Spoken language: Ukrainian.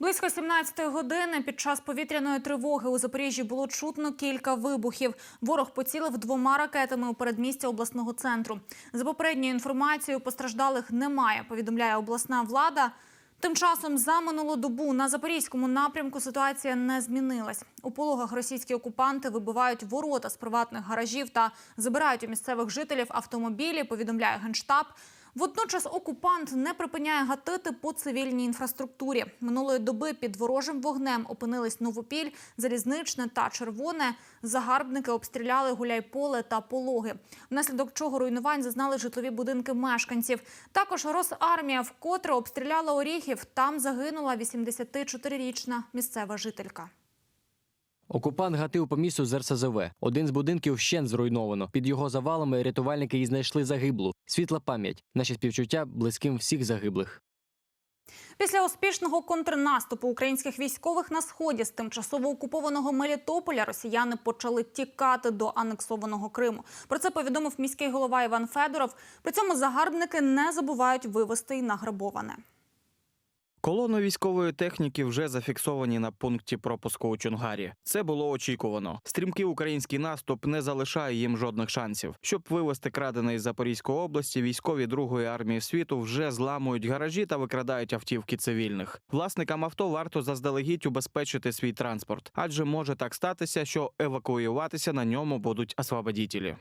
Близько 17-ї години під час повітряної тривоги у Запоріжжі було чутно кілька вибухів. Ворог поцілив двома ракетами у передмістя обласного центру. За попередньою інформацією, постраждалих немає, повідомляє обласна влада. Тим часом за минулу добу на запорізькому напрямку ситуація не змінилась. У пологах російські окупанти вибивають ворота з приватних гаражів та забирають у місцевих жителів автомобілі. Повідомляє генштаб. Водночас окупант не припиняє гатити по цивільній інфраструктурі. Минулої доби під ворожим вогнем опинились Новопіль, Залізничне та Червоне. Загарбники обстріляли Гуляйполе та Пологи, внаслідок чого руйнувань зазнали житлові будинки мешканців. Також Росармія вкотре обстріляла Оріхів. Там загинула 84-річна місцева жителька. Окупант гатив по місту з РСЗВ. Один з будинків вщент зруйновано. Під його завалами рятувальники і знайшли загиблу. Світла пам'ять. Наші співчуття близьким всіх загиблих. Після успішного контрнаступу українських військових на сході з тимчасово окупованого Мелітополя росіяни почали тікати до анексованого Криму. Про це повідомив міський голова Іван Федоров. При цьому загарбники не забувають вивести й награбоване. Колони військової техніки вже зафіксовані на пункті пропуску у Чунгарі. Це було очікувано. Стрімкий український наступ не залишає їм жодних шансів. Щоб вивести крадене із Запорізької області, військові Другої армії світу вже зламують гаражі та викрадають автівки цивільних. Власникам авто варто заздалегідь убезпечити свій транспорт, адже може так статися, що евакуюватися на ньому будуть освободітелі.